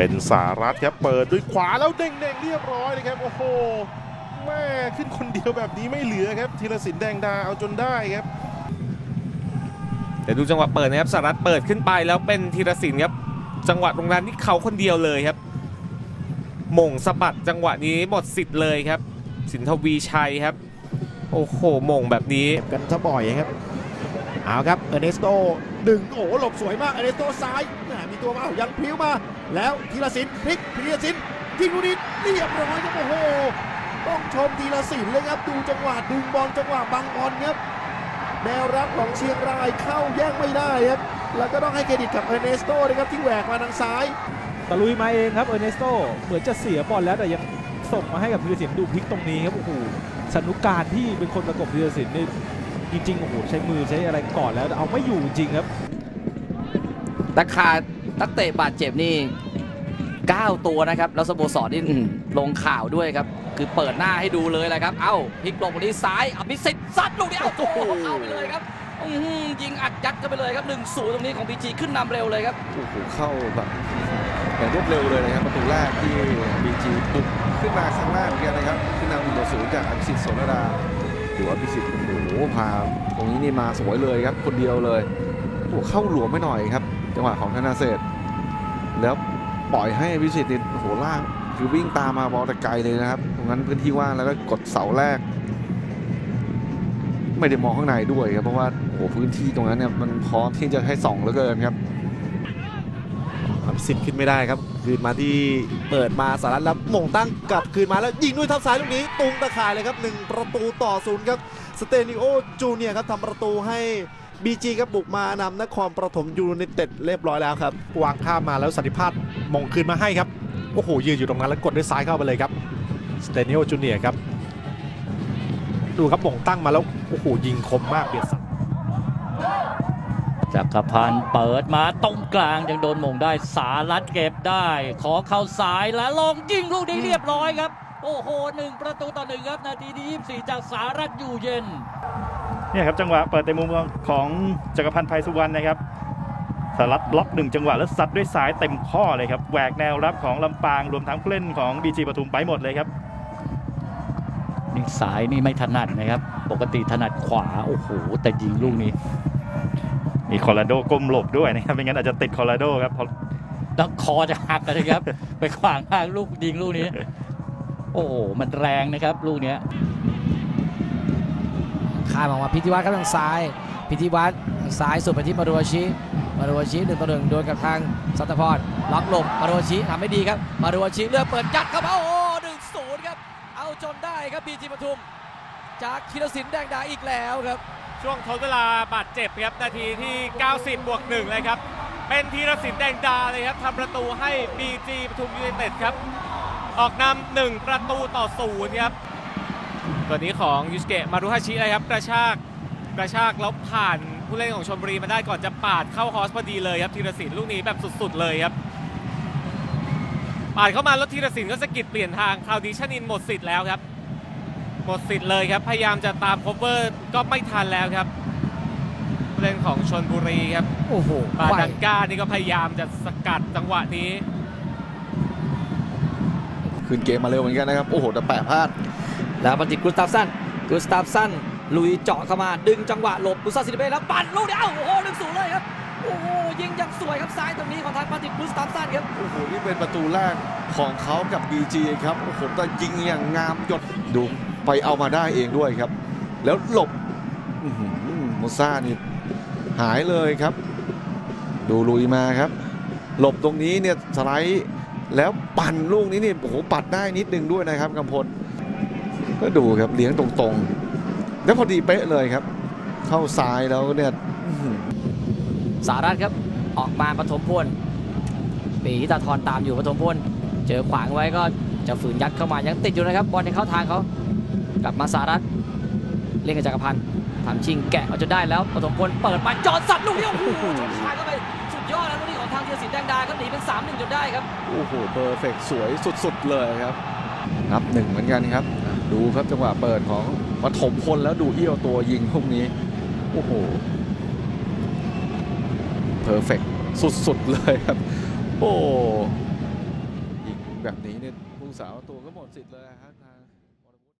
เป็นสารัตครับเปิดด้วยขวาแล้วเด้งๆเรียบร้อยเลยครับโอ้โหแม่ขึ้นคนเดียวแบบนี้ไม่เหลือครับธีรศิลป์แดงดาเอาจนได้ครับเดี๋ยวดูจังหวะเปิดนะครับสารัตเปิดขึ้นไปแล้วเป็นธีรศิลป์ครับจังหวะตรงนั้นที่เขาคนเดียวเลยครับหม่งสะบัดจังหวะนี้หมดสิทธิ์เลยครับ สินทวีชัยครับ โอ้โหหม่งแบบนี้กันซะบ่อยครับ เอาครับเอเนสโตดึงโอ้หลบสวยมากเอเนสโตซ้ายแหมมีตัวมาอ้ายังพิ้วมา แล้วธีรศิลป์พลิกธีรศิลป์ยิงลูกนี้เรียบร้อยครับโอ้โหต้องชมธีรศิลป์เลยครับดูจังหวะดึงบอลจังหวะบังบอลครับแนวรับของเชียงรายเข้าแย่งไม่ได้ครับแล้วก็ต้องให้เครดิตกับเอเนสโตนะครับที่แหวกมาทางซ้ายตะลุยมาเองครับเอเนสโตเหมือนจะเสียบอลแล้วแต่ยังส่งมาให้กับธีรศิลป์ดูพลิกตรงนี้ครับโอ้โหสนุกการที่เป็นคนประกบธีรศิลป์นี่ จริงๆโอ้โหใช้มือใช้อะไรก่อนแล้วแต่เอาไม่อยู่จริงครับตะขาดตักเตะบาดเจ็บนี่9 ตัวนะครับ แล้วสโมสรนี่อื้อหือลงข่าวด้วยครับ คือเปิดหน้าให้ดูเลยแหละครับ เอ้าพลิกลงตรงนี้ซ้ายอภิสิทธิ์ซัดลูกนี้เอ้าโอ้โหเข้าไปเลยครับอื้อหือยิงอัดยัดเข้าไปเลยครับ1นึ่งศูนย์ตรงนี้ของพีจีขึ้นนำเร็วเลยครับโอ้โหเข้าแบบอย่างรวดเร็วเลยนะครับประตูแรกที่บีจีบุกขึ้นมาครั้งแรกเหมือนกันนะครับขึ้นนำหนึ่งต่อศูนย์จากอภิสิทธิ์โสนดา ถือว่าอภิสิทธิ์โอ้โหพาตรงนี้นี่มาสวยเลยครับ คนเดียวเลยโอ้เข้าหลวมไม่หน่อยครับ จังหวะของธนาเศษแล้วปล่อยให้อภิสิทธิ์นี่โอ้โหล่างคือวิ่งตามมาบอลแต่ไกลเลยนะครับ ตรงนั้นพื้นที่ว่างแล้วก็กดเสาแรก ไม่ได้มองข้างในด้วยครับเพราะว่าโอ้โหพื้นที่ตรงนั้นเนี่ยมันพร้อมที่จะให้ส่องเหลือเกินครับ อภิสิทธิ์ขึ้นไม่ได้ครับ คืนมาที่เปิดมาสารัตแล้วมงตั้งกลับคืนมาแล้วยิงด้วยเท้าซ้ายลูกนี้ตุงตะข่ายเลยครับ 1 ประตูต่อศูนย์ครับสเตนิโอจูเนียครับทำประตูให้ BG ครับบุกมานำนครปฐมยูไนเต็ดเรียบร้อยแล้วครับวางข้ามมาแล้วสันติภาพมงคืนมาให้ครับโอ้โหยืนอยู่ตรงนั้นแล้วกดด้วยซ้ายเข้าไปเลยครับสเตนียลจูเนียครับดูครับมงตั้งมาแล้วโอ้โหยิงคมมากเบียดสัตว จักรพันธ์เปิดมาตรงกลางยังโดนหมงได้สารัดเก็บได้ ขอเข้าสายแล้วลงยิงลูกนี้เรียบร้อยครับ โอ้โหหนึ่งประตูต่อหนึ่งครับ นาทีที่24 จากสารัดอยู่เย็นเนี่ยครับจังหวะเปิดในมุมของจักรพันธ์ไพสุวรรณนะครับสลัดบล็อกหนึ่งจังหวะแล้วซัดด้วยซ้ายเต็มข้อเลยครับแหวกแนวรับของลำปางรวมทั้งผู้เล่นของบีจีปทุมไปหมดเลยครับนี่สายนี่ไม่ถนัดนะครับ ปกติถนัดขวา โอ้โห แต่ยิงลูกนี้ มีคอร์ราโดก้มหลบด้วยนะครับไม่งั้นอาจจะติดคอร์ราโดครับเพราะต้องคอจะหักเลยครับ ไปขวางทางลูกยิงลูกนี้ โอ้โหมันแรงนะครับ ลูกเนี้ยข้ามออกมาพิธีวัฒน์ครับทางซ้าย พิธีวัฒน์ทางซ้ายสุดไปที่มารุวาชิมารุวาชิหนึ่งต่อหนึ่งโดนกับทางสัตพรล็อกหลบมารุวาชิทำไม่ดีครับมารุวาชิเลือกเปิดยัดเข้ามาโอ้โหหนึ่งศูนย์ครับเอาจนได้ครับบีจีปทุม จากธีรศิลป์แดงดาอีกแล้วครับ ช่วงทดเวลาบาดเจ็บครับนาทีที่ 90 บวกหนึ่งเลยครับ เป็นธีรศิลป์แดงดาเลยครับทำประตูให้ BG ปทุมยูไนเต็ดครับ ออกนำหนึ่งประตูต่อศูนย์ครับตัวนี้ของยูสเกะมารุฮาชิเลยครับกระชากกระชากแล้วผ่านผู้เล่นของชลบุรีมาได้ก่อนจะปาดเข้าฮอสพอดีเลยครับธีรศิลป์ลูกนี้แบบสุด ๆ เลยครับปาดเข้ามาแล้วธีรศิลป์ก็สะกิดเปลี่ยนทางคราวนี้ชนินหมดสิทธิ์แล้วครับ หมดสิทธิ์เลยครับ พยายามจะตาม cover ก็ไม่ทันแล้วครับผู้เล่นของชนบุรีครับ โอ้โหบาดันก้านี่ก็พยายามจะสกัดจังหวะนี้ คืนเกมมาเร็วเหมือนกันนะครับ โอ้โห แต่แปะพลาด แล้วบันติกุสตาฟสันกุสตาฟสันลุยเจาะเข้ามาดึงจังหวะหลบบุษราศิลเปแล้วปั่นลูกเดียวโอ้โหหนึ่งศูนย์เลยครับโอ้โหยิงอย่างสวยครับซ้ายตรงนี้ของทางบันติกุสตาฟสันครับโอ้โหนี่เป็นประตูแรกของเขากับ BG ครับโอ้โหแต่ยิงอย่างงามหยดดู ไปเอามาได้เองด้วยครับ แล้วหลบอื้อหือโมซ่านี่หายเลยครับ ดูลุยมาครับ หลบตรงนี้เนี่ยสไลด์แล้วปั่นลูกนี้นี่โอ้โหปัดได้นิดนึงด้วยนะครับกำพลก็ดูครับเลี้ยงตรงๆ แล้วพอดีเป๊ะเลยครับ เข้าซ้ายแล้วเนี่ยสารัตครับออกมาปฐมพลปีตาทรตามอยู่ปฐมพลเจอขวางไว้ก็จะฝืนยัดเข้ามายังติดอยู่นะครับบอลยังเข้าทางเขา กลับมาสารัตเล่นกับจักรพันธ์ทำชิงแกะเอาจนได้แล้วปฐมพลเปิดมาจอดสัตว์ลูกนี้โอ้โหชนคายเข้าไปสุดยอดแล้วลูกนี้ของทางเทียสินแดงดาครับหนีเป็น3 1จนได้ครับโอ้โหเพอร์เฟกสวยสุดๆเลยครับนับหนึ่งเหมือนกันครับอะดูครับจังหวะเปิดของปฐมพลแล้วดูเอี้ยวตัวยิงพวกนี้โอ้โหเพอร์เฟกสุดๆเลยครับ โอ้แบบนี้เนี่ยผู้สาวตัวก็หมดสิทธิ์เลยฮะทาง